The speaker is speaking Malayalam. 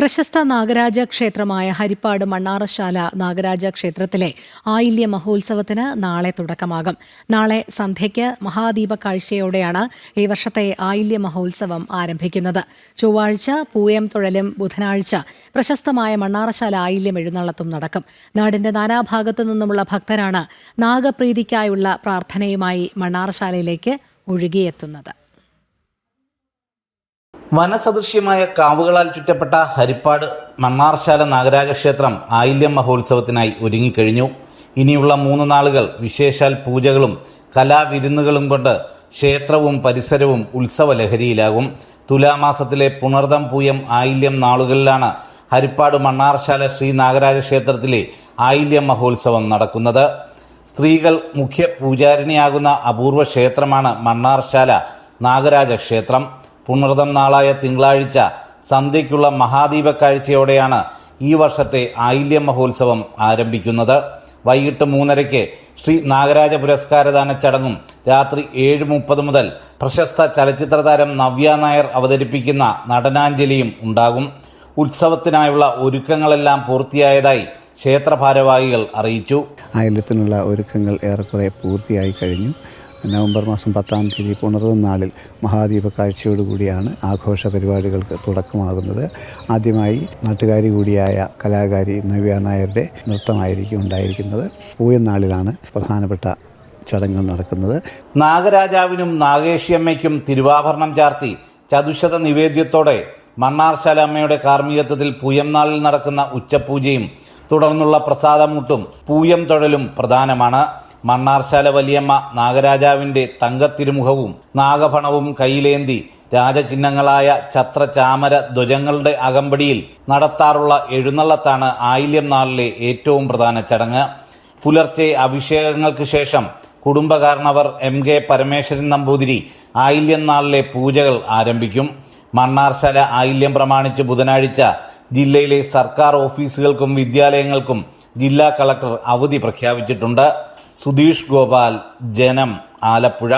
പ്രശസ്ത നാഗരാജ ക്ഷേത്രമായ ഹരിപ്പാട് മണ്ണാറശാല നാഗരാജ ക്ഷേത്രത്തിലെ ആയില്യ മഹോത്സവത്തിന് നാളെ തുടക്കമാകും. നാളെ സന്ധ്യയ്ക്ക് മഹാദീപ കാഴ്ചയോടെയാണ് ഈ വർഷത്തെ ആയില്യ മഹോത്സവം ആരംഭിക്കുന്നത്. ചൊവ്വാഴ്ച പൂയം തുഴലും ബുധനാഴ്ച പ്രശസ്തമായ മണ്ണാറശാല ആയില്യം എഴുന്നള്ളത്തും നടക്കും. നാടിന്റെ നാനാഭാഗത്തു നിന്നുമുള്ള ഭക്തരാണ് നാഗപ്രീതിക്കായുള്ള പ്രാർത്ഥനയുമായി മണ്ണാറശാലയിലേക്ക് ഒഴുകിയെത്തുന്നത്. വനസദൃശ്യമായ കാവുകളാൽ ചുറ്റപ്പെട്ട ഹരിപ്പാട് മണ്ണാർശാല നാഗരാജ ക്ഷേത്രം ആയില്യം മഹോത്സവത്തിനായി ഒരുങ്ങിക്കഴിഞ്ഞു. ഇനിയുള്ള മൂന്ന് നാളുകൾ വിശേഷാൽ പൂജകളും കലാവിരുന്നുകളും കൊണ്ട് ക്ഷേത്രവും പരിസരവും ഉത്സവലഹരിയിലാകും. തുലാമാസത്തിലെ പുണർദം പൂയം ആയില്യം നാളുകളിലാണ് ഹരിപ്പാട് മണ്ണാർശാല ശ്രീ നാഗരാജ ക്ഷേത്രത്തിലെ ആയില്യം മഹോത്സവം നടക്കുന്നത്. സ്ത്രീകൾ മുഖ്യ പൂജാരിണിയാകുന്ന അപൂർവ ക്ഷേത്രമാണ് മണ്ണാർശാല നാഗരാജ ക്ഷേത്രം പുണർദം നാളായ തിങ്കളാഴ്ച സന്ധ്യയ്ക്കുള്ള മഹാദീപ കാഴ്ചയോടെയാണ് ഈ വർഷത്തെ ആയില്യം മഹോത്സവം ആരംഭിക്കുന്നത്. വൈകിട്ട് മൂന്നരയ്ക്ക് ശ്രീ നാഗരാജ പുരസ്കാരദാന ചടങ്ങും രാത്രി ഏഴ് മുപ്പത് മുതൽ പ്രശസ്ത ചലച്ചിത്ര താരം നവ്യ നായർ അവതരിപ്പിക്കുന്ന നടനാഞ്ജലിയും ഉണ്ടാകും. ഉത്സവത്തിനായുള്ള ഒരുക്കങ്ങളെല്ലാം പൂർത്തിയായതായി ക്ഷേത്ര ഭാരവാഹികൾ അറിയിച്ചു. ആയില്യത്തിനുള്ള ഒരുക്കങ്ങൾ ഏറെക്കുറെ പൂർത്തിയായി കഴിഞ്ഞു. നവംബർ മാസം പത്താം തീയതി പുണർന്ന നാളിൽ മഹാദീപ കാഴ്ചയോടുകൂടിയാണ് ആഘോഷ പരിപാടികൾക്ക് തുടക്കമാകുന്നത്. ആദ്യമായി നാട്ടുകാരി കൂടിയായ കലാകാരി നവ്യ നായരുടെ നൃത്തമായിരിക്കും ഉണ്ടായിരിക്കുന്നത്. പൂയനാളിലാണ് പ്രധാനപ്പെട്ട ചടങ്ങുകൾ നടക്കുന്നത്. നാഗരാജാവിനും നാഗേഷിയമ്മയ്ക്കും തിരുവാഭരണം ചാർത്തി ചതുശത നിവേദ്യത്തോടെ മണ്ണാർശാല അമ്മയുടെ കാർമ്മികത്വത്തിൽ പൂയം നാളിൽ നടക്കുന്ന ഉച്ചപൂജയും തുടർന്നുള്ള പ്രസാദമൂട്ടും പൂയം തൊഴലും പ്രധാനമാണ്. മണ്ണാർശാല വലിയമ്മ നാഗരാജാവിന്റെ തങ്കത്തിരുമുഖവും നാഗഭണവും കയ്യിലേന്തി രാജചിഹ്നങ്ങളായ ഛത്ര ചാമര ധ്വജങ്ങളുടെ അകമ്പടിയിൽ നടത്താറുള്ള എഴുന്നള്ളത്താണ് ആയില്യം നാളിലെ ഏറ്റവും പ്രധാന ചടങ്ങ്. പുലർച്ചെ അഭിഷേകങ്ങൾക്ക് ശേഷം കുടുംബകാരണവർ എം കെ പരമേശ്വരൻ നമ്പൂതിരി ആയില്യം നാളിലെ പൂജകൾ ആരംഭിക്കും. മണ്ണാർശാല ആയില്യം പ്രമാണിച്ച് ബുധനാഴ്ച ജില്ലയിലെ സർക്കാർ ഓഫീസുകൾക്കും വിദ്യാലയങ്ങൾക്കും ജില്ലാ കളക്ടർ അവധി പ്രഖ്യാപിച്ചിട്ടുണ്ട്. സുധീഷ് ഗോപാൽ ജനം ആലപ്പുഴ.